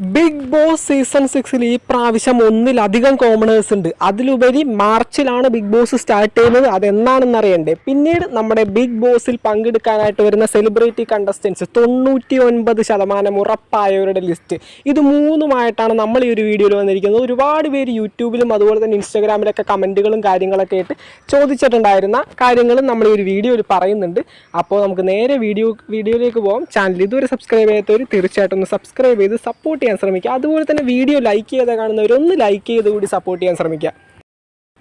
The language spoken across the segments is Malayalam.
ബിഗ് ബോസ് സീസൺ സിക്സിൽ ഈ പ്രാവശ്യം ഒന്നിലധികം കോമണേഴ്സ് ഉണ്ട്. അതിലുപരി മാർച്ചിലാണ് ബിഗ് ബോസ് സ്റ്റാർട്ട് ചെയ്യുന്നത്. അതെന്നാണെന്ന് അറിയണ്ടേ? പിന്നീട് നമ്മുടെ ബിഗ് ബോസിൽ പങ്കെടുക്കാനായിട്ട് വരുന്ന സെലിബ്രിറ്റി കണ്ടസ്റ്റൻസ് തൊണ്ണൂറ്റി ഒൻപത് ശതമാനം ഉറപ്പായവരുടെ ലിസ്റ്റ് ഇത് മൂന്നുമായിട്ടാണ് നമ്മൾ ഈ ഒരു വീഡിയോയിൽ വന്നിരിക്കുന്നത്. ഒരുപാട് പേര് യൂട്യൂബിലും അതുപോലെ തന്നെ ഇൻസ്റ്റാഗ്രാമിലൊക്കെ കമന്റുകളും കാര്യങ്ങളൊക്കെ ആയിട്ട് ചോദിച്ചിട്ടുണ്ടായിരുന്ന കാര്യങ്ങളും നമ്മൾ ഈ ഒരു വീഡിയോയിൽ പറയുന്നുണ്ട്. അപ്പോൾ നമുക്ക് നേരെ വീഡിയോ വീഡിയോയിലേക്ക് പോകാം ചാനൽ ഇതുവരെ സബ്സ്ക്രൈബ് ചെയ്യാത്തവർ തീർച്ചയായിട്ടും ഒന്ന് സബ്സ്ക്രൈബ് ചെയ്ത് സപ്പോർട്ട് ചെയ്യാൻ ശ്രമിക്കുക. അതുപോലെ തന്നെ വീഡിയോ ലൈക്ക് ചെയ്ത് കാണുന്നവർ ഒന്ന് ലൈക്ക് ചെയ്ത് കൂടി സപ്പോർട്ട് ചെയ്യാൻ ശ്രമിക്കുക.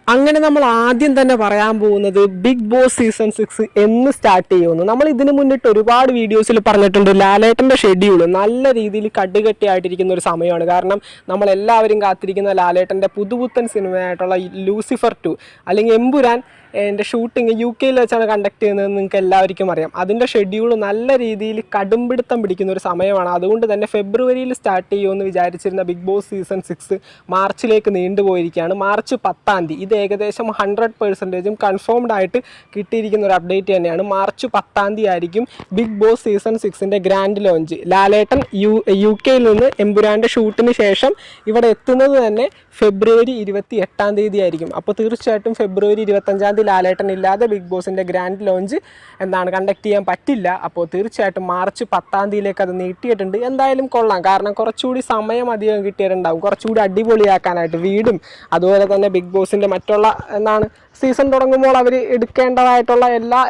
അങ്ങനെ നമ്മൾ ആദ്യം തന്നെ പറയാൻ പോകുന്നത് ബിഗ് ബോസ് സീസൺ സിക്സ് എന്ന് സ്റ്റാർട്ട് ചെയ്യുന്നു. നമ്മൾ ഇതിന് മുന്നിട്ട് ഒരുപാട് വീഡിയോസിൽ പറഞ്ഞിട്ടുണ്ട്. ലാലേട്ടന്റെ ഷെഡ്യൂൾ നല്ല രീതിയിൽ കടുകട്ടിയായിട്ടിരിക്കുന്ന ഒരു സമയമാണ്. കാരണം നമ്മൾ എല്ലാവരും കാത്തിരിക്കുന്ന ലാലേട്ടന്റെ പുതുപുത്തൻ സിനിമയായിട്ടുള്ള ലൂസിഫർ ടു അല്ലെങ്കിൽ എമ്പുരാൻ എന്റെ ഷൂട്ടിങ് യു കെയിൽ വെച്ചാണ് കണ്ടക്ട് ചെയ്യുന്നത് നിങ്ങൾക്ക് എല്ലാവർക്കും അറിയാം. അതിന്റെ ഷെഡ്യൂൾ നല്ല രീതിയിൽ കടുംപിടുത്തം പിടിക്കുന്ന ഒരു സമയമാണ്. അതുകൊണ്ട് തന്നെ ഫെബ്രുവരിയിൽ സ്റ്റാർട്ട് ചെയ്യുമെന്ന് വിചാരിച്ചിരുന്ന ബിഗ് ബോസ് സീസൺ സിക്സ് മാർച്ചിലേക്ക് നീണ്ടുപോയിരിക്കുകയാണ് മാർച്ച് പത്താം തീയതി. ഇത് ഏകദേശം ഹൺഡ്രഡ് പെർസെന്റേജും കൺഫേംഡ് ആയിട്ട് കിട്ടിയിരിക്കുന്ന ഒരു അപ്ഡേറ്റ് തന്നെയാണ്. മാർച്ച് പത്താം തീയതി ആയിരിക്കും Bigg boss season സിക്സിന്റെ grand launch Lalettan U U കെയിൽ നിന്ന് എമ്പുരാന്റെ ഷൂട്ടിന് ശേഷം ഇവിടെ എത്തുന്നത് തന്നെ ഫെബ്രുവരി ഇരുപത്തി എട്ടാം തീയതി ആയിരിക്കും. അപ്പോൾ തീർച്ചയായിട്ടും ഫെബ്രുവരി ഇരുപത്തഞ്ചാം തീയതി ലാലേട്ടൻ ഇല്ലാതെ ബിഗ് ബോസിന്റെ ഗ്രാൻഡ് ലോഞ്ച് എന്താണ് കണ്ടക്ട് ചെയ്യാൻ പറ്റില്ല. അപ്പോൾ തീർച്ചയായിട്ടും മാർച്ച് പത്താം തീയതിയിലേക്ക് അത് നീട്ടിയിട്ടുണ്ട്. എന്തായാലും കൊള്ളാം. കാരണം കുറച്ചുകൂടി സമയം അധികം കിട്ടിയിട്ടുണ്ടാവും. കുറച്ചുകൂടി അടിപൊളിയാക്കാനായിട്ട് വീടും അതുപോലെ തന്നെ ബിഗ് ബോസിന്റെ മറ്റുള്ള എന്താണ് സീസൺ തുടങ്ങുമ്പോൾ അവർ എടുക്കേണ്ടതായിട്ടുള്ള എല്ലാ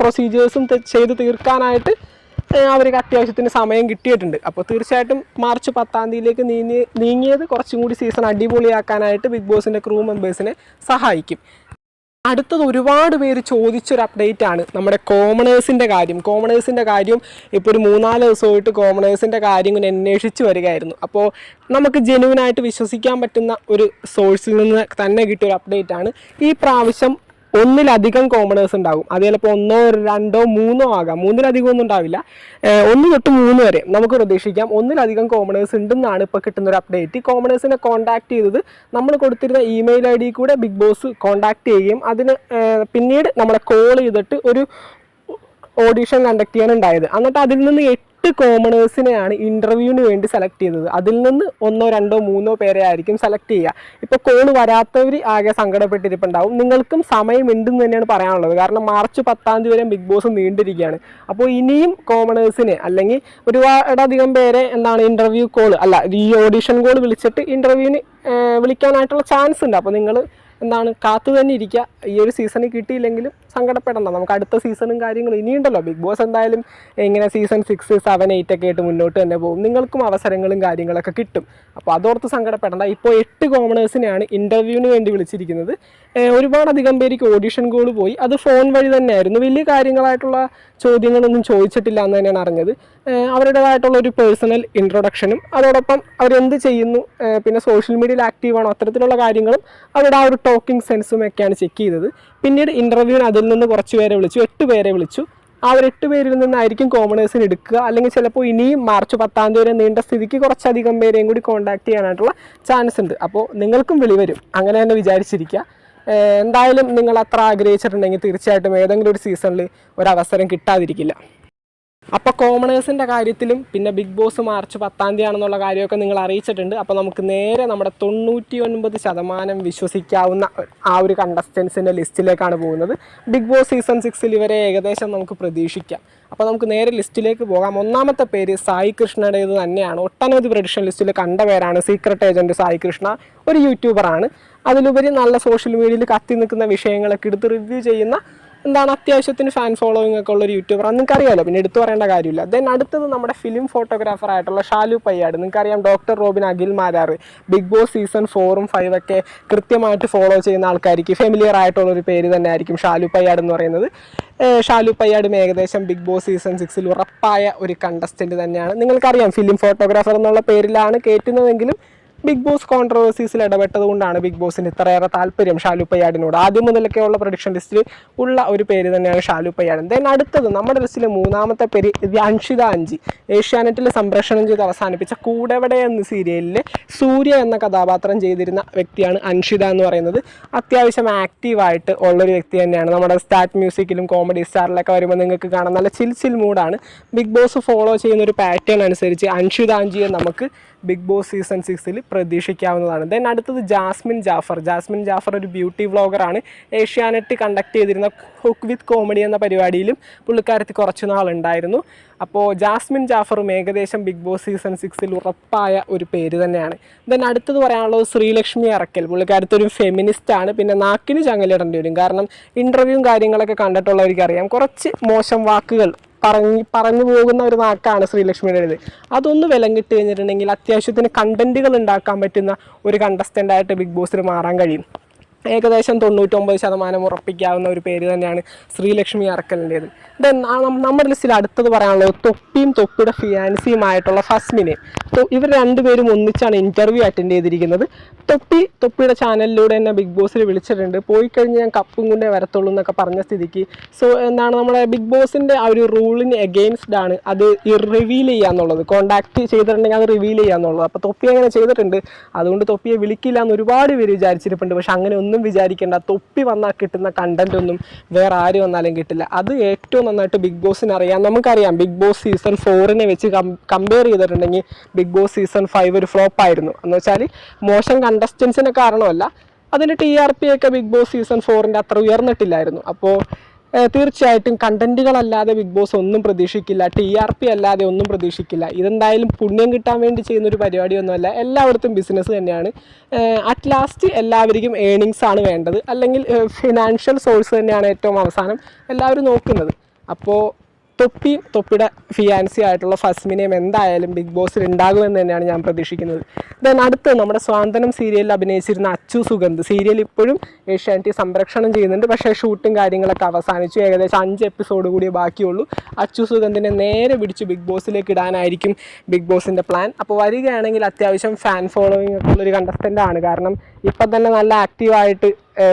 പ്രൊസീജിയേഴ്സും ചെയ്ത് തീർക്കാനായിട്ട് അവർക്ക് അത്യാവശ്യത്തിന് സമയം കിട്ടിയിട്ടുണ്ട്. അപ്പോൾ തീർച്ചയായിട്ടും മാർച്ച് പത്താം തീയതിയിലേക്ക് നീങ്ങി നീങ്ങിയത് കുറച്ചും കൂടി സീസൺ അടിപൊളിയാക്കാനായിട്ട് ബിഗ് ബോസിന്റെ ക്രൂ മെമ്പേഴ്സിനെ സഹായിക്കും. അടുത്തത് ഒരുപാട് പേര് ചോദിച്ചൊരു അപ്ഡേറ്റ് ആണ് നമ്മുടെ കോമണേഴ്സിന്റെ കാര്യം. കോമണേഴ്സിന്റെ കാര്യം ഇപ്പോൾ ഒരു മൂന്നാൽ ദിവസമായിട്ട് കോമണേഴ്സിന്റെ കാര്യം ഇങ്ങനെ അന്വേഷിച്ച് വരികയായിരുന്നു. അപ്പോൾ നമുക്ക് ജെനുവിനായിട്ട് വിശ്വസിക്കാൻ പറ്റുന്ന ഒരു സോഴ്സിൽ നിന്ന് തന്നെ കിട്ടിയ ഒരു അപ്ഡേറ്റ് ആണ്. ഈ പ്രാവശ്യം ഒന്നിലധികം കോമണേഴ്സ് ഉണ്ടാകും. അത് ചിലപ്പോൾ ഒന്നോ രണ്ടോ മൂന്നോ ആകാം. മൂന്നിലധികം ഒന്നും ഉണ്ടാവില്ല. ഒന്ന് തൊട്ട് മൂന്ന് വരെ നമുക്ക് പ്രതീക്ഷിക്കാം. ഒന്നിലധികം കോമണേഴ്സ് ഉണ്ടെന്നാണ് ഇപ്പോൾ കിട്ടുന്ന ഒരു അപ്ഡേറ്റ് കോമണേഴ്സിനെ കോൺടാക്ട് ചെയ്തത് നമ്മൾ കൊടുത്തിരുന്ന ഇമെയിൽ ഐ ഡി കൂടെ ബിഗ് ബോസ് കോൺടാക്ട് ചെയ്യുകയും അതിന് പിന്നീട് നമ്മളെ കോൾ ചെയ്തിട്ട് ഒരു ഓഡീഷൻ കണ്ടക്ട് ചെയ്യാനുണ്ടായത്. എന്നിട്ട് അതിൽ നിന്ന് എട്ട് കോമണേഴ്സിനെയാണ് ഇന്റർവ്യൂവിന് വേണ്ടി സെലക്ട് ചെയ്തത്. അതിൽ നിന്ന് ഒന്നോ രണ്ടോ മൂന്നോ പേരെ ആയിരിക്കും സെലക്ട് ചെയ്യുക. ഇപ്പോൾ കോൾ വരാത്തവർ ആകെ സങ്കടപ്പെട്ടിരിപ്പുണ്ടാവും. നിങ്ങൾക്കും സമയമുണ്ടെന്ന് തന്നെയാണ് പറയാനുള്ളത്. കാരണം മാർച്ച് പത്താം തീയതി വരെ ബിഗ് ബോസ് നീണ്ടിരിക്കുകയാണ്. അപ്പോൾ ഇനിയും കോമണേഴ്സിനെ അല്ലെങ്കിൽ ഒരുപാടധികം പേരെ എന്താണ് ഇന്റർവ്യൂ കോൾ അല്ല ഈ ഓഡീഷൻ കോൾ വിളിച്ചിട്ട് ഇന്റർവ്യൂവിന് വിളിക്കാനായിട്ടുള്ള ചാൻസ് ഉണ്ട്. അപ്പോൾ നിങ്ങൾ എന്താണ് കാത്തു തന്നെ ഇരിക്കുക. ഈ ഒരു സീസണിൽ കിട്ടിയില്ലെങ്കിലും സങ്കടപ്പെടണ്ട. നമുക്ക് അടുത്ത സീസണും കാര്യങ്ങളും ഇനിയുണ്ടല്ലോ. ബിഗ് ബോസ് എന്തായാലും ഇങ്ങനെ സീസൺ സിക്സ് സെവൻ എയ്റ്റ് ഒക്കെ ആയിട്ട് മുന്നോട്ട് തന്നെ പോകും. നിങ്ങൾക്കും അവസരങ്ങളും കാര്യങ്ങളൊക്കെ കിട്ടും. അപ്പോൾ അതോർത്ത് സങ്കടപ്പെടണ്ട. ഇപ്പോൾ എട്ട് കോമണേഴ്സിനെയാണ് ഇന്റർവ്യൂവിന് വേണ്ടി വിളിച്ചിരിക്കുന്നത്. ഒരുപാടധികം പേർക്ക് ഓഡിഷൻ കോൾ പോയി. അത് ഫോൺ വഴി തന്നെയായിരുന്നു. വലിയ കാര്യങ്ങളായിട്ടുള്ള ചോദ്യങ്ങളൊന്നും ചോദിച്ചിട്ടില്ല എന്ന് തന്നെയാണ് അറിഞ്ഞത്. അവരുടേതായിട്ടുള്ള ഒരു പേഴ്സണൽ ഇൻട്രൊഡക്ഷനും അതോടൊപ്പം അവരെന്ത് ചെയ്യുന്നു? പിന്നെ സോഷ്യൽ മീഡിയയിൽ ആക്റ്റീവാണോ അത്തരത്തിലുള്ള കാര്യങ്ങളും അവരുടെ ആ ഒരു ടോക്കിംഗ് സെൻസും ഒക്കെയാണ് ചെക്ക് ചെയ്തത്. പിന്നീട് ഇന്റർവ്യൂവിന് അതിൽ നിന്ന് കുറച്ച് പേരെ വിളിച്ചു എട്ട് പേരെ വിളിച്ചു. ആ ഒരു എട്ട് പേരിൽ നിന്നായിരിക്കും കോമണേഴ്സിന് എടുക്കുക. അല്ലെങ്കിൽ ചിലപ്പോൾ ഇനിയും മാർച്ച് പത്താം തീയതി വരെ നീണ്ട സ്ഥിതിക്ക് കുറച്ചധികം പേരെയും കൂടി കോൺടാക്ട് ചെയ്യാനായിട്ടുള്ള ചാൻസ് ഉണ്ട്. അപ്പോൾ നിങ്ങൾക്കും വിളി വരും. അങ്ങനെ തന്നെ വിചാരിച്ചിരിക്കുക. എന്തായാലും നിങ്ങൾ അത്ര ആഗ്രഹിച്ചിട്ടുണ്ടെങ്കിൽ തീർച്ചയായിട്ടും ഏതെങ്കിലും ഒരു സീസണിൽ ഒരു അവസരം കിട്ടാതിരിക്കില്ല. അപ്പോൾ കോമണേഴ്സിന്റെ കാര്യത്തിലും പിന്നെ ബിഗ് ബോസ് മാർച്ച് പത്താം തീയതി ആണെന്നുള്ള കാര്യമൊക്കെ നിങ്ങൾ അറിയിച്ചിട്ടുണ്ട്. അപ്പോൾ നമുക്ക് നേരെ നമ്മുടെ തൊണ്ണൂറ്റി ഒൻപത് ശതമാനം വിശ്വസിക്കാവുന്ന ആ ഒരു കണ്ടസ്റ്റൻസിന്റെ ലിസ്റ്റിലേക്കാണ് പോകുന്നത്. ബിഗ് ബോസ് സീസൺ സിക്സിൽ ഇവരെ ഏകദേശം നമുക്ക് പ്രതീക്ഷിക്കാം. അപ്പോൾ നമുക്ക് നേരെ ലിസ്റ്റിലേക്ക് പോകാം. ഒന്നാമത്തെ പേര് സായി കൃഷ്ണയുടേത് തന്നെയാണ്. ഒട്ടനവധി പ്രഡിക്ഷൻ ലിസ്റ്റിൽ കണ്ട പേരാണ് സീക്രട്ട് ഏജന്റ് സായി കൃഷ്ണ. ഒരു യൂട്യൂബറാണ് അതിലുപരി നല്ല സോഷ്യൽ മീഡിയയിൽ കത്തി നിൽക്കുന്ന വിഷയങ്ങളൊക്കെ എടുത്ത് റിവ്യൂ ചെയ്യുന്ന എന്താണ് അത്യാവശ്യത്തിന് ഫാൻ ഫോളോയിങ് ഒക്കെ ഉള്ള ഒരു യൂട്യൂബർ നിങ്ങൾക്ക് അറിയാലോ പിന്നെ എടുത്തു പറയേണ്ട കാര്യമില്ല. ദെൻ അടുത്തത് നമ്മുടെ ഫിലിം ഫോട്ടോഗ്രാഫർ ആയിട്ടുള്ള ഷാലു പയ്യാട്. നിങ്ങൾക്കറിയാം doctor Robin Akhil Marar Bigg Boss season ഫോറും ഫൈവ് ഒക്കെ കൃത്യമായിട്ട് ഫോളോ ചെയ്യുന്ന ആൾക്കാർക്ക് ഫെമിലിയർ ആയിട്ടുള്ള ഒരു പേര് തന്നെ ആയിരിക്കും ഷാലു പയ്യാട് എന്ന് പറയുന്നത്. ഷാലു പയ്യാടും ഏകദേശം ബിഗ് ബോസ് സീസൺ സിക്സിൽ ഉറപ്പായ ഒരു കണ്ടസ്റ്റന്റ് തന്നെയാണ്. നിങ്ങൾക്കറിയാം ഫിലിം ഫോട്ടോഗ്രാഫർ എന്നുള്ള പേരിലാണ് കയറ്റുന്നതെങ്കിലും ബിഗ് ബോസ് കോൺട്രവേഴ്സീസിൽ ഇടപെട്ടത് കൊണ്ടാണ് ബിഗ് ബോസിന് ഇത്രയേറെ താല്പര്യം ഷാലു പയ്യാടിനോട്. ആദ്യം മുതലൊക്കെ ഉള്ള പ്രൊഡിക്ഷൻ ലിസ്റ്റിൽ ഉള്ള ഒരു പേര് തന്നെയാണ് ഷാലു പയ്യാടൻ. ദെൻ അടുത്തത് നമ്മുടെ ലിസ്റ്റിലെ മൂന്നാമത്തെ പേര് അൻഷിത അഞ്ചി. ഏഷ്യാനെറ്റിൽ സംപ്രേഷണം ചെയ്ത് അവസാനിപ്പിച്ച കൂടെവിടെ എന്ന സീരിയലിൽ സൂര്യ എന്ന കഥാപാത്രം ചെയ്തിരുന്ന വ്യക്തിയാണ് അൻഷിത എന്ന് പറയുന്നത്. അത്യാവശ്യം ആക്റ്റീവായിട്ട് ഉള്ളൊരു വ്യക്തി തന്നെയാണ്. നമ്മുടെ സ്റ്റാറ്റ് മ്യൂസിക്കിലും കോമഡി സ്റ്റാറിലൊക്കെ വരുമ്പോൾ നിങ്ങൾക്ക് കാണാൻ നല്ല ചിൽ ചിൽ മൂഡാണ് ബിഗ് ബോസ് ഫോളോ ചെയ്യുന്ന ഒരു പാറ്റേൺ അനുസരിച്ച് അൻഷിതാഞ്ചിയെ നമുക്ക് ബിഗ് ബോസ് സീസൺ സിക്സിൽ പ്രതീക്ഷിക്കാവുന്നതാണ്. ദെൻ അടുത്തത് ജാസ്മിൻ ജാഫർ. ജാസ്മിൻ ജാഫർ ഒരു ബ്യൂട്ടി വ്ളോഗറാണ് ഏഷ്യാനെറ്റ് കണ്ടക്ട് ചെയ്തിരുന്ന ഹുക്ക് വിത്ത് കോമഡി എന്ന പരിപാടിയിലും പുള്ളിക്കാരത്തി കുറച്ച് നാളുണ്ടായിരുന്നു. അപ്പോൾ ജാസ്മിൻ ജാഫറും ഏകദേശം ബിഗ് ബോസ് സീസൺ സിക്സിൽ ഉറപ്പായ ഒരു പേര് തന്നെയാണ്. ദെൻ അടുത്തത് പറയാനുള്ളത് ശ്രീലക്ഷ്മി അറക്കൽ. പുള്ളിക്കാരത്തി ഒരു ഫെമിനിസ്റ്റ് ആണ്. പിന്നെ നാക്കിന് ചങ്ങലിടേണ്ടി വരും. കാരണം ഇന്റർവ്യൂവും കാര്യങ്ങളൊക്കെ കണ്ടിട്ടുള്ളവർക്ക് അറിയാം കുറച്ച് മോശം വാക്കുകൾ പറഞ്ഞ് പറഞ്ഞു പോകുന്ന ഒരു നാക്കാണ് ശ്രീലക്ഷ്മിയുടേത്. അതൊന്ന് വിലം കിട്ടി കഴിഞ്ഞിട്ടുണ്ടെങ്കിൽ അത്യാവശ്യത്തിന് കണ്ടന്റുകൾ ഉണ്ടാക്കാൻ പറ്റുന്ന ഒരു കണ്ടസ്റ്റന്റായിട്ട് ബിഗ് ബോസിൽ മാറാൻ കഴിയും. ഏകദേശം തൊണ്ണൂറ്റൊമ്പത് ശതമാനം ഉറപ്പിക്കാവുന്ന ഒരു പേര് തന്നെയാണ് ശ്രീലക്ഷ്മി അറക്കലിന്റേത്. ദെൻ നമ്മുടെ ലിസ്റ്റിൽ അടുത്തത് പറയാനുള്ളത് തൊപ്പിയും തൊപ്പിയുടെ ഫിയാൻസിയുമായിട്ടുള്ള ഫസ്മിനെ. ഇവർ രണ്ടുപേരും ഒന്നിച്ചാണ് ഇന്റർവ്യൂ അറ്റൻഡ് ചെയ്തിരിക്കുന്നത്. തൊപ്പി തൊപ്പിയുടെ ചാനലിലൂടെ തന്നെ ബിഗ് ബോസിൽ വിളിച്ചിട്ടുണ്ട്. പോയി കഴിഞ്ഞ് ഞാൻ കപ്പും കൊണ്ടേ വരത്തുള്ളൂ എന്നൊക്കെ പറഞ്ഞ സ്ഥിതിക്ക്. സോ എന്താണ് നമ്മുടെ ബിഗ് ബോസിന്റെ ആ ഒരു റൂളിന് എഗെയിൻസ്റ്റ് ആണ് അത് റിവീൽ ചെയ്യാന്നുള്ളത് കോണ്ടാക്ട് ചെയ്തിട്ടുണ്ടെങ്കിൽ അത് റിവീൽ ചെയ്യാന്നുള്ളത് അപ്പോൾ തൊപ്പി അങ്ങനെ ചെയ്തിട്ടുണ്ട്. അതുകൊണ്ട് തൊപ്പിയെ വിളിക്കില്ല എന്ന് ഒരുപാട് പേര് വിചാരിച്ചിരിപ്പുണ്ട്. പക്ഷെ അങ്ങനെ ഒന്നും വിചാരിക്കേണ്ട. തൊപ്പി വന്നാൽ കിട്ടുന്ന കണ്ടന്റ് ഒന്നും വേറെ ആര് വന്നാലും കിട്ടില്ല. അത് ഏറ്റവും നന്നായിട്ട് ബിഗ് ബോസിന് അറിയാം. നമുക്കറിയാം ബിഗ് ബോസ് സീസൺ ഫോറിനെ വെച്ച് കമ്പയർ ചെയ്തിട്ടുണ്ടെങ്കിൽ ബിഗ് ബോസ് സീസൺ ഫൈവ് ഒരു ഫ്ലോപ്പ് ആയിരുന്നു. എന്ന് വെച്ചാൽ മോശം കണ്ടസ്റ്റൻസിന് കാരണമല്ല. അതിന്റെ ടി ആർ പി ഒക്കെ ബിഗ് ബോസ് സീസൺ ഫോറിന്റെ അത്ര ഉയർന്നിട്ടില്ലായിരുന്നു. അപ്പോൾ തീർച്ചയായിട്ടും കണ്ടന്റുകളല്ലാതെ ബിഗ് ബോസ് ഒന്നും പ്രതീക്ഷിക്കില്ല. ടി ആർ പി അല്ലാതെ ഒന്നും പ്രതീക്ഷിക്കില്ല. ഇതെന്തായാലും പുണ്യം കിട്ടാൻ വേണ്ടി ചെയ്യുന്ന ഒരു പരിപാടിയൊന്നുമല്ല. എല്ലായിടത്തും ബിസിനസ് തന്നെയാണ്. അറ്റ് ലാസ്റ്റ് എല്ലാവർക്കും ഏണിങ്സ് ആണ് വേണ്ടത്. അല്ലെങ്കിൽ ഫിനാൻഷ്യൽ സോഴ്സ് തന്നെയാണ് ഏറ്റവും അവസാനം എല്ലാവരും നോക്കുന്നത്. അപ്പോൾ തൊപ്പി തൊപ്പിയുടെ ഫിയാൻസി ആയിട്ടുള്ള ഫസ്മിനെയും എന്തായാലും ബിഗ് ബോസിൽ ഉണ്ടാകുമെന്ന് തന്നെയാണ് ഞാൻ പ്രതീക്ഷിക്കുന്നത്. ദെൻ അടുത്ത് നമ്മുടെ സ്വാന്തനം സീരിയലിൽ അഭിനയിച്ചിരുന്ന അച്ചു സുഗന്ധ്. സീരിയൽ ഇപ്പോഴും ഏഷ്യാനെറ്റ് സംരക്ഷണം ചെയ്യുന്നുണ്ട്. പക്ഷേ ഷൂട്ടും കാര്യങ്ങളൊക്കെ അവസാനിച്ചു. ഏകദേശം അഞ്ച് എപ്പിസോഡ് കൂടി ബാക്കിയുള്ളൂ. അച്ചു സുഗന്ധിനെ നേരെ പിടിച്ച് ബിഗ് ബോസിലേക്ക് ഇടാനായിരിക്കും ബിഗ് ബോസിന്റെ പ്ലാൻ അപ്പോൾ വരികയാണെങ്കിൽ അത്യാവശ്യം ഫാൻ ഫോളോവിങ് ഒക്കെ ഉള്ളൊരു കണ്ടസ്റ്റന്റ് ആണ്. കാരണം ഇപ്പം തന്നെ നല്ല ആക്റ്റീവായിട്ട്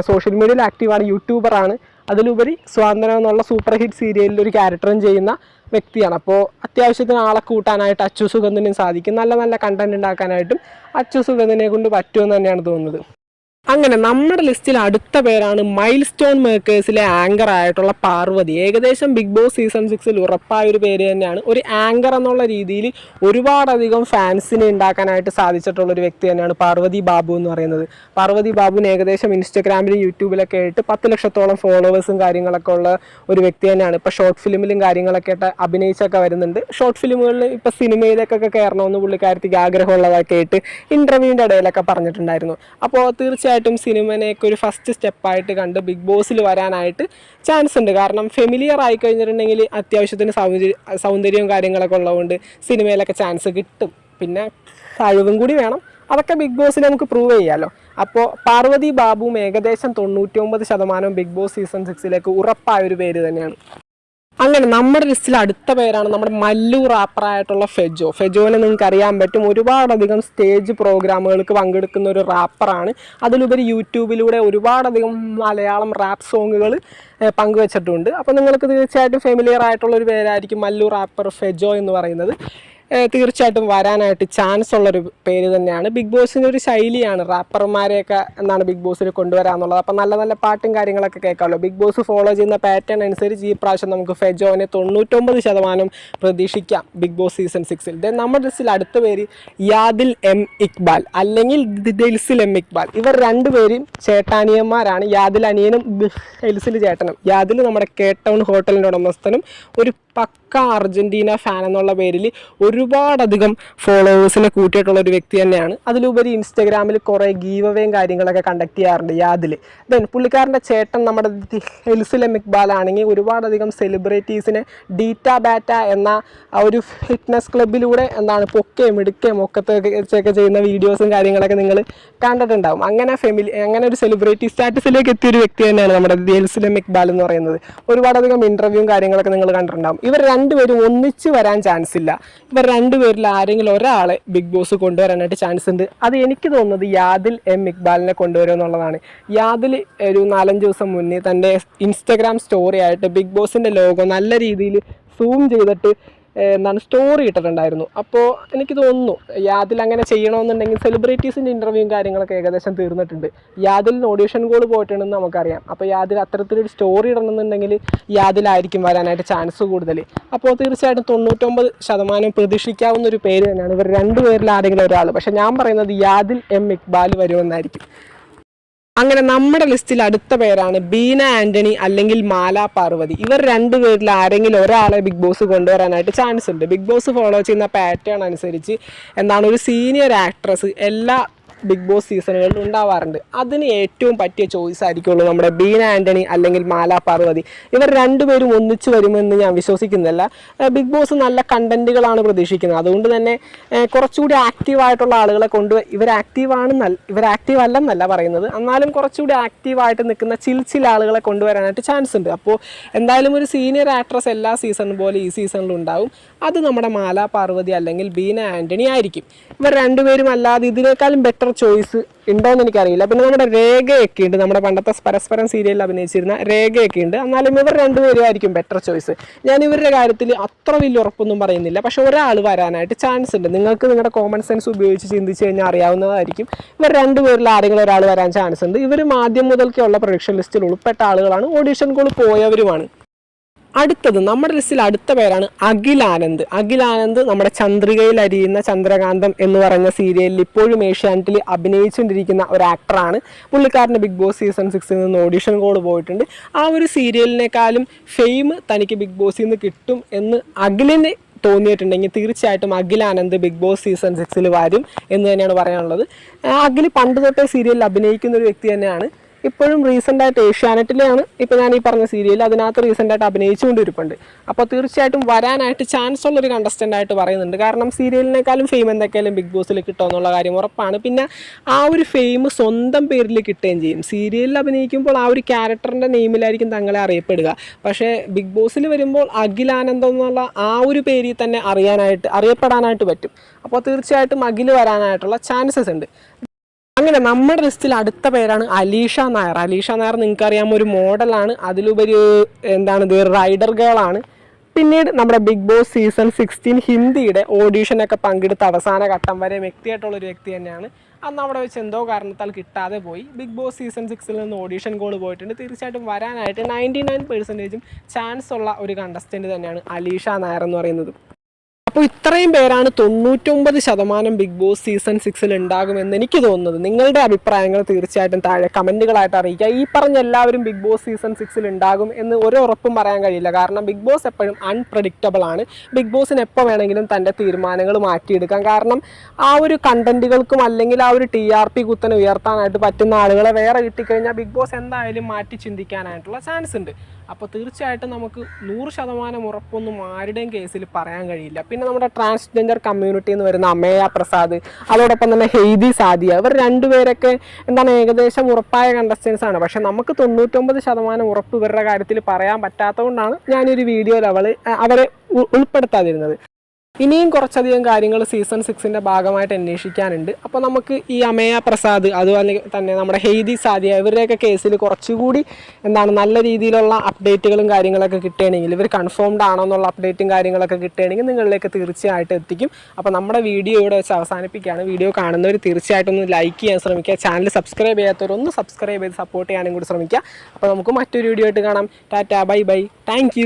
സോഷ്യൽ മീഡിയയിൽ ആക്റ്റീവാണ് യൂട്യൂബറാണ് അതിലുപരി സ്വാതന്ത്ര്യം എന്നുള്ള സൂപ്പർ ഹിറ്റ് സീരിയലിൽ ഒരു ക്യാരക്ടറും ചെയ്യുന്ന വ്യക്തിയാണ്. അപ്പോൾ അത്യാവശ്യത്തിന് ആളെ കൂട്ടാനായിട്ട് അച്ചു സുഗന്ധിനും സാധിക്കും. നല്ല നല്ല കണ്ടന്റ് ഉണ്ടാക്കാനായിട്ടും അച്ചു സുഗന്ധിനെ കൊണ്ട് പറ്റുമെന്ന് തന്നെയാണ് തോന്നുന്നത്. അങ്ങനെ നമ്മുടെ ലിസ്റ്റിൽ അടുത്ത പേരാണ് മൈൽ സ്റ്റോൺ മേക്കേഴ്സിലെ ആങ്കർ ആയിട്ടുള്ള പാർവതി. ഏകദേശം ബിഗ് ബോസ് സീസൺ സിക്സിൽ ഉറപ്പായ ഒരു പേര് തന്നെയാണ്. ഒരു ആങ്കർ എന്നുള്ള രീതിയിൽ ഒരുപാടധികം ഫാൻസിനെ ഉണ്ടാക്കാനായിട്ട് സാധിച്ചിട്ടുള്ള ഒരു വ്യക്തി തന്നെയാണ് പാർവതി ബാബു എന്ന് പറയുന്നത്. പാർവതി ബാബുവിന് ഏകദേശം ഇൻസ്റ്റഗ്രാമിലും യൂട്യൂബിലൊക്കെ ആയിട്ട് പത്ത് ലക്ഷത്തോളം ഫോളോവേഴ്സും കാര്യങ്ങളൊക്കെ ഉള്ള ഒരു വ്യക്തി തന്നെയാണ്. ഇപ്പോൾ ഷോർട്ട് ഫിലിമിലും കാര്യങ്ങളൊക്കെ ആയിട്ട് അഭിനയിച്ചൊക്കെ വരുന്നുണ്ട്. ഷോർട്ട് ഫിലിമുകളിൽ ഇപ്പോൾ സിനിമയിലേക്കൊക്കെ കയറണമെന്ന് പുള്ളിക്കാരത്തിക്ക് ആഗ്രഹമുള്ളതൊക്കെ ആയിട്ട് ഇന്റർവ്യൂവിന്റെ ഇടയിലൊക്കെ പറഞ്ഞിട്ടുണ്ടായിരുന്നു. അപ്പോൾ തീർച്ചയായിട്ടും സിനിമനെയൊക്കെ ഒരു ഫസ്റ്റ് സ്റ്റെപ്പായിട്ട് കണ്ട് ബിഗ് ബോസിൽ വരാനായിട്ട് ചാൻസ് ഉണ്ട്. കാരണം ഫെമിലിയർ ആയി കഴിഞ്ഞിട്ടുണ്ടെങ്കിൽ അത്യാവശ്യത്തിന് സൗന്ദര്യ സൗന്ദര്യവും കാര്യങ്ങളൊക്കെ ഉള്ളതുകൊണ്ട് സിനിമയിലൊക്കെ ചാൻസ് കിട്ടും. പിന്നെ കഴിവും കൂടി വേണം. അതൊക്കെ ബിഗ് ബോസിൽ നമുക്ക് പ്രൂവ് ചെയ്യാമല്ലോ അപ്പോൾ പാർവതി ബാബുവും ഏകദേശം തൊണ്ണൂറ്റി ഒമ്പത് ശതമാനം ബിഗ് ബോസ് സീസൺ സിക്സിലേക്ക് ഉറപ്പായ ഒരു പേര് തന്നെയാണ്. അങ്ങനെ നമ്മുടെ ലിസ്റ്റിൽ അടുത്ത പേരാണ് നമ്മുടെ മല്ലു റാപ്പറായിട്ടുള്ള ഫെജോ. ഫെജോനെ നിങ്ങൾക്ക് അറിയാൻ പറ്റും. ഒരുപാടധികം സ്റ്റേജ് പ്രോഗ്രാമുകൾക്ക് പങ്കെടുക്കുന്ന ഒരു റാപ്പറാണ് അതിലുപരി യൂട്യൂബിലൂടെ ഒരുപാടധികം മലയാളം റാപ്പ് സോങ്ങുകൾ പങ്കുവച്ചിട്ടുണ്ട്. അപ്പോൾ നിങ്ങൾക്ക് തീർച്ചയായിട്ടും ഫെമിലിയർ ആയിട്ടുള്ള ഒരു പേരായിരിക്കും മല്ലു റാപ്പർ ഫെജോ എന്ന് പറയുന്നത്. തീർച്ചയായിട്ടും വരാനായിട്ട് ചാൻസ് ഉള്ളൊരു പേര് തന്നെയാണ്. ബിഗ് ബോസിന്റെ ഒരു ശൈലിയാണ്. റാപ്പർമാരെയൊക്കെ എന്നാണ് ബിഗ് ബോസിൽ കൊണ്ടുവരാന്നുള്ളത്. അപ്പം നല്ല നല്ല പാട്ടും കാര്യങ്ങളൊക്കെ കേൾക്കാമല്ലോ. ബിഗ് ബോസ് ഫോളോ ചെയ്യുന്ന പാറ്റേൺ അനുസരിച്ച് ഈ പ്രാവശ്യം നമുക്ക് ഫെജോനെ തൊണ്ണൂറ്റൊമ്പത് ശതമാനം പ്രതീക്ഷിക്കാം ബിഗ് ബോസ് സീസൺ സിക്സിൽ ദെൻ നമ്മുടെ ലിസ്റ്റിൽ അടുത്ത പേര് യാദിൽ എം ഇക്ബാൽ അല്ലെങ്കിൽ ദിൽസിൽ എം ഇക്ബാൽ. ഇവർ രണ്ടുപേരും ചേട്ടാനിയന്മാരാണ്. യാദിൽ അനിയനും ദിൽസിൽ ചേട്ടനും. യാദിൽ നമ്മുടെ കേട്ടൗൺ ഹോട്ടലിന്റെ ഉടമസ്ഥനും ഒരു പക്ക അർജന്റീന ഫാൻ എന്നുള്ള പേരിൽ ഒരുപാടധികം ഫോളോവേഴ്സിനെ കൂട്ടിയിട്ടുള്ള ഒരു വ്യക്തി തന്നെയാണ്. അതിലുപരി ഇൻസ്റ്റഗ്രാമിൽ കുറേ ഗീവ് അവേയും കാര്യങ്ങളൊക്കെ കണ്ടക്ട് ചെയ്യാറുണ്ട് യാതിൽ ദെൻ പുള്ളിക്കാരന്റെ ചേട്ടൻ നമ്മുടെ എൽസിലെ മിക്ബാൽ ആണെങ്കിൽ ഒരുപാടധികം സെലിബ്രിറ്റീസിനെ ഡീറ്റ ബാറ്റ എന്ന ഒരു ഫിറ്റ്നസ് ക്ലബിലൂടെ എന്താണ് പൊക്കയും മിടുക്കേ ഒക്കത്തൊക്കെ ചെയ്യുന്ന വീഡിയോസും കാര്യങ്ങളൊക്കെ നിങ്ങൾ കണ്ടിട്ടുണ്ടാവും. അങ്ങനെ ഫെമിലി അങ്ങനെ ഒരു സെലിബ്രിറ്റി സ്റ്റാറ്റസിലേക്ക് എത്തിയ ഒരു വ്യക്തി തന്നെയാണ് നമ്മുടെ എൽസിലെ മിക്ബാൽ എന്ന് പറയുന്നത്. ഒരുപാടധികം ഇന്റർവ്യൂവും കാര്യങ്ങളൊക്കെ നിങ്ങൾ കണ്ടിട്ടുണ്ടാവും. ഇവർ രണ്ടുപേരും ഒന്നിച്ച് വരാൻ ചാൻസ് ഇല്ല. ഇവർ രണ്ടുപേരിൽ ആരെങ്കിലും ഒരാളെ ബിഗ് ബോസ് കൊണ്ടുവരാനായിട്ട് ചാൻസ് ഉണ്ട് അത് എനിക്ക് തോന്നുന്നത് യാദിൽ എം ഇക്ബാലിനെ കൊണ്ടുവരും എന്നുള്ളതാണ്. യാദിൽ ഒരു നാലഞ്ച് ദിവസം മുന്നേ തന്റെ ഇൻസ്റ്റഗ്രാം സ്റ്റോറി ആയിട്ട് ബിഗ് ബോസിന്റെ ലോഗോ നല്ല രീതിയിൽ സൂം ചെയ്തിട്ട് എന്താണ് സ്റ്റോറി ഇട്ടിട്ടുണ്ടായിരുന്നു. അപ്പോൾ എനിക്ക് തോന്നുന്നു യാതിൽ അങ്ങനെ ചെയ്യണമെന്നുണ്ടെങ്കിൽ സെലിബ്രിറ്റീസിന്റെ ഇന്റർവ്യൂവും കാര്യങ്ങളൊക്കെ ഏകദേശം തീർന്നിട്ടുണ്ട്. യാതിലിന് ഓഡിഷൻ കോൾ പോയിട്ടുണ്ടെന്ന് നമുക്കറിയാം. അപ്പോൾ യാതിൽ അത്തരത്തിലൊരു സ്റ്റോറി ഇടണമെന്നുണ്ടെങ്കിൽ യാതിലായിരിക്കും വരാനായിട്ട് ചാൻസ് കൂടുതൽ അപ്പോൾ തീർച്ചയായിട്ടും തൊണ്ണൂറ്റൊമ്പത് ശതമാനം പ്രതീക്ഷിക്കാവുന്ന ഒരു പേര് തന്നെയാണ്. ഇവർ രണ്ടുപേരിൽ ആരെങ്കിലും ഒരാൾ പക്ഷേ ഞാൻ പറയുന്നത് യാതിൽ എം ഇക്ബാൽ വരുമെന്നായിരിക്കും. അങ്ങനെ നമ്മുടെ ലിസ്റ്റിൽ അടുത്ത പേരാണ് ബീന ആന്റണി അല്ലെങ്കിൽ മാല പാർവതി. ഇവർ രണ്ടുപേരിൽ ആരെങ്കിലും ഒരാളെ ബിഗ് ബോസ് കൊണ്ടുവരാനായിട്ട് ചാൻസ് ഉണ്ട്. ബിഗ് ബോസ് ഫോളോ ചെയ്യുന്ന പാറ്റേൺ അനുസരിച്ച് എന്താണ് ഒരു സീനിയർ ആക്ട്രസ് എല്ലാ ബിഗ് ബോസ് സീസണുകളിൽ ഉണ്ടാവാറുണ്ട്. അതിന് ഏറ്റവും പറ്റിയ ചോയ്സ് ആയിരിക്കുള്ളൂ നമ്മുടെ ബീന ആന്റണി അല്ലെങ്കിൽ മാല പാർവതി. ഇവർ രണ്ടുപേരും ഒന്നിച്ചു വരുമെന്ന് ഞാൻ വിശ്വസിക്കുന്നില്ല. ബിഗ് ബോസ് നല്ല കണ്ടന്റുകളാണ് പ്രതീക്ഷിക്കുന്നത്. അതുകൊണ്ട് തന്നെ കുറച്ചുകൂടി ആക്റ്റീവായിട്ടുള്ള ആളുകളെ കൊണ്ട് ഇവർ ആക്റ്റീവ് ആണെന്നല്ല ഇവർ ആക്റ്റീവ് അല്ലെന്നല്ല പറയുന്നത്. എന്നാലും കുറച്ചുകൂടി ആക്റ്റീവായിട്ട് നിൽക്കുന്ന ചിൽ ചില ആളുകളെ കൊണ്ടുവരാനായിട്ട് ചാൻസ് ഉണ്ട്. അപ്പോൾ എന്തായാലും ഒരു സീനിയർ ആക്ട്രസ് എല്ലാ സീസണും പോലെ ഈ സീസണിൽ ഉണ്ടാവും. അത് നമ്മുടെ മാല പാർവതി അല്ലെങ്കിൽ ബീന ആന്റണി ആയിരിക്കും. ഇവർ രണ്ടുപേരും അല്ലാതെ ഇതിനേക്കാളും ബെറ്റർ ചോയ്സ് ഉണ്ടോയെന്ന് എനിക്കറിയില്ല. പിന്നെ നമ്മുടെ രേഖയൊക്കെ ഉണ്ട്. നമ്മുടെ പണ്ടത്തെ പരസ്പരം സീരിയലിൽ അഭിനയിച്ചിരുന്ന രേഖയൊക്കെ ഉണ്ട്. എന്നാലും ഇവർ രണ്ടുപേരും ആയിരിക്കും ബെറ്റർ ചോയ്സ് ഞാൻ ഇവരുടെ കാര്യത്തിൽ അത്ര വലിയ ഉറപ്പൊന്നും പറയുന്നില്ല. പക്ഷെ ഒരാൾ വരാനായിട്ട് ചാൻസ് ഉണ്ട്. നിങ്ങൾക്ക് നിങ്ങളുടെ കോമൺ സെൻസ് ഉപയോഗിച്ച് ചിന്തിച്ച് കഴിഞ്ഞാൽ അറിയാവുന്നതായിരിക്കും. ഇവർ രണ്ടുപേരിൽ ആരെങ്കിലും ഒരാൾ വരാൻ ചാൻസ് ഉണ്ട്. ഇവരും ആദ്യം മുതൽക്കുള്ള പ്രൊഡക്ഷൻ ലിസ്റ്റിൽ ഉൾപ്പെട്ട ആളുകളാണ്. ഓഡീഷൻ കോൾ പോയവരുമാണ്. അടുത്തത് നമ്മുടെ ലിസ്റ്റിൽ അടുത്ത പേരാണ് അഖിലാനന്ദ്. അഖിലാനന്ദ് നമ്മുടെ ചന്ദ്രികയിൽ അരിയുന്ന ചന്ദ്രകാന്തം എന്ന് പറഞ്ഞ സീരിയലിൽ ഇപ്പോഴും ഏഷ്യാനെറ്റിൽ അഭിനയിച്ചുകൊണ്ടിരിക്കുന്ന ഒരു ആക്ടറാണ് പുള്ളിക്കാരന്റെ ബിഗ് ബോസ് സീസൺ സിക്സിൽ നിന്ന് ഓഡിഷൻ കോൾ പോയിട്ടുണ്ട്. ആ ഒരു സീരിയലിനേക്കാളും ഫെയിം തനിക്ക് ബിഗ് ബോസിൽ നിന്ന് കിട്ടും എന്ന് അഖിലിന് തോന്നിയിട്ടുണ്ടെങ്കിൽ തീർച്ചയായിട്ടും Akhil Anand Bigg Boss season സിക്സിൽ വരും എന്ന് തന്നെയാണ് പറയാനുള്ളത്. അഖിൽ പണ്ട് തൊട്ടേ സീരിയലിൽ അഭിനയിക്കുന്ന ഒരു വ്യക്തി തന്നെയാണ്. ഇപ്പോഴും റീസെന്റ് ആയിട്ട് ഏഷ്യാനെറ്റിലാണ് ഇപ്പോൾ ഞാൻ ഈ പറഞ്ഞ സീരിയൽ അതിനകത്ത് റീസെന്റ് ആയിട്ട് അഭിനയിച്ചുകൊണ്ടിരിപ്പുണ്ട്. അപ്പോൾ തീർച്ചയായിട്ടും വരാനായിട്ട് ചാൻസ് ഉള്ളൊരു കണ്ടസ്റ്റന്റ് ആയിട്ട് പറയുന്നുണ്ട്. കാരണം സീരിയലിനേക്കാളും ഫെയിം എന്തൊക്കെയാലും ബിഗ് ബോസിൽ കിട്ടുമെന്നുള്ള കാര്യം ഉറപ്പാണ്. പിന്നെ ആ ഒരു ഫെയിം സ്വന്തം പേരിൽ കിട്ടുകയും ചെയ്യും. സീരിയലിൽ അഭിനയിക്കുമ്പോൾ ആ ഒരു ക്യാരക്ടറിന്റെ നെയിമിലായിരിക്കും തങ്ങളെ അറിയപ്പെടുക. പക്ഷേ ബിഗ് ബോസിൽ വരുമ്പോൾ അഖിൽ ആനന്ദം എന്നുള്ള ആ ഒരു പേരിൽ തന്നെ അറിയാനായിട്ട് അറിയപ്പെടാനായിട്ട് പറ്റും. അപ്പോൾ തീർച്ചയായിട്ടും അഖിൽ വരാനായിട്ടുള്ള ചാൻസസ് ഉണ്ട്. അങ്ങനെ നമ്മുടെ ലിസ്റ്റിൽ അടുത്ത പേരാണ് അലീഷ നായർ. അലീഷ നായർ നിങ്ങൾക്ക് അറിയാമോ ഒരു മോഡലാണ്. അതിലുപരി എന്താണ് ഇത് റൈഡർ ഗേളാണ് പിന്നീട് നമ്മുടെ ബിഗ് ബോസ് സീസൺ സിക്സ്റ്റീൻ ഹിന്ദിയുടെ ഓഡീഷനൊക്കെ പങ്കെടുത്ത അവസാന ഘട്ടം വരെ വ്യക്തിയായിട്ടുള്ള ഒരു വ്യക്തി തന്നെയാണ്. അന്ന് അവിടെ വെച്ച് എന്തോ കാരണത്താൽ കിട്ടാതെ പോയി. ബിഗ് ബോസ് സീസൺ സിക്സിൽ നിന്ന് ഓഡീഷൻ കോൾ പോയിട്ടുണ്ട്. തീർച്ചയായിട്ടും വരാനായിട്ട് നയന്റി നയൻ പെർസെന്റേജും ചാൻസ് ഉള്ള ഒരു കണ്ടസ്റ്റന്റ് തന്നെയാണ് അലീഷ നായർ എന്ന് പറയുന്നത്. അപ്പോൾ ഇത്രയും പേരാണ് തൊണ്ണൂറ്റൊമ്പത് ശതമാനം ബിഗ് ബോസ് സീസൺ സിക്സിൽ ഉണ്ടാകുമെന്ന് എനിക്ക് തോന്നുന്നത്. നിങ്ങളുടെ അഭിപ്രായങ്ങൾ തീർച്ചയായിട്ടും താഴെ കമന്റുകളായിട്ട് അറിയിക്കുക. ഈ പറഞ്ഞ എല്ലാവരും ബിഗ് ബോസ് സീസൺ സിക്സിൽ ഉണ്ടാകും എന്ന് ഒരു ഉറപ്പും പറയാൻ കഴിയില്ല. കാരണം ബിഗ് ബോസ് എപ്പോഴും അൺപ്രഡിക്റ്റബിൾ ആണ്. ബിഗ് ബോസിന് എപ്പോൾ വേണമെങ്കിലും തന്റെ തീരുമാനങ്ങൾ മാറ്റിയെടുക്കാം. കാരണം ആ ഒരു കണ്ടന്റുകൾക്കും അല്ലെങ്കിൽ ആ ഒരു ടി ആർ പി കുത്തനെ ഉയർത്താനായിട്ട് പറ്റുന്ന ആളുകളെ വേറെ കിട്ടിക്കഴിഞ്ഞാൽ ബിഗ് ബോസ് എന്തായാലും മാറ്റി ചിന്തിക്കാനായിട്ടുള്ള ചാൻസ് ഉണ്ട്. അപ്പോൾ തീർച്ചയായിട്ടും നമുക്ക് നൂറ് ശതമാനം ഉറപ്പൊന്നും ആരുടെയും കേസിൽ പറയാൻ കഴിയില്ല. പിന്നെ നമ്മുടെ ട്രാൻസ്ജെൻഡർ കമ്മ്യൂണിറ്റി എന്ന് വരുന്ന അമേയ പ്രസാദ് അതോടൊപ്പം തന്നെ ഹെയ്ദി സാദിയ ഇവർ രണ്ടുപേരൊക്കെ എന്താണ് ഏകദേശം ഉറപ്പായ കണ്ടസ്റ്റൻസ് ആണ്. പക്ഷേ നമുക്ക് തൊണ്ണൂറ്റൊമ്പത് ശതമാനം ഉറപ്പ് ഇവരുടെ കാര്യത്തിൽ പറയാൻ പറ്റാത്തതുകൊണ്ടാണ് ഞാനൊരു വീഡിയോയിൽ അവൾ അവരെ ഉൾപ്പെടുത്താതിരുന്നത്. ഇനിയും കുറച്ചധികം കാര്യങ്ങൾ സീസൺ സിക്സിന്റെ ഭാഗമായിട്ട് അന്വേഷിക്കാനുണ്ട്. അപ്പോൾ നമുക്ക് ഈ അമേയ പ്രസാദ് അതുപോലെ തന്നെ നമ്മുടെ ഹെയ്തി സാദിയ ഇവരുടെയൊക്കെ കേസിൽ കുറച്ചുകൂടി എന്താണ് നല്ല രീതിയിലുള്ള അപ്ഡേറ്റുകളും കാര്യങ്ങളൊക്കെ കിട്ടുകയാണെങ്കിൽ ഇവർ കൺഫേംഡ് ആണോ എന്നുള്ള അപ്ഡേറ്റും കാര്യങ്ങളൊക്കെ കിട്ടുകയാണെങ്കിൽ നിങ്ങളിലേക്ക് തീർച്ചയായിട്ടും എത്തിക്കും. അപ്പോൾ നമ്മുടെ വീഡിയോ ഇവിടെ വെച്ച് അവസാനിപ്പിക്കുകയാണ്. വീഡിയോ കാണുന്നവർ തീർച്ചയായിട്ടും ഒന്ന് ലൈക്ക് ചെയ്യാൻ ശ്രമിക്കുക. ചാനൽ സബ്സ്ക്രൈബ് ചെയ്യാത്തവരൊന്ന് സബ്സ്ക്രൈബ് ചെയ്ത് സപ്പോർട്ട് ചെയ്യാനും കൂടി ശ്രമിക്കുക. അപ്പോൾ നമുക്ക് മറ്റൊരു വീഡിയോ ആയിട്ട് കാണാം. Tata bye bye. താങ്ക്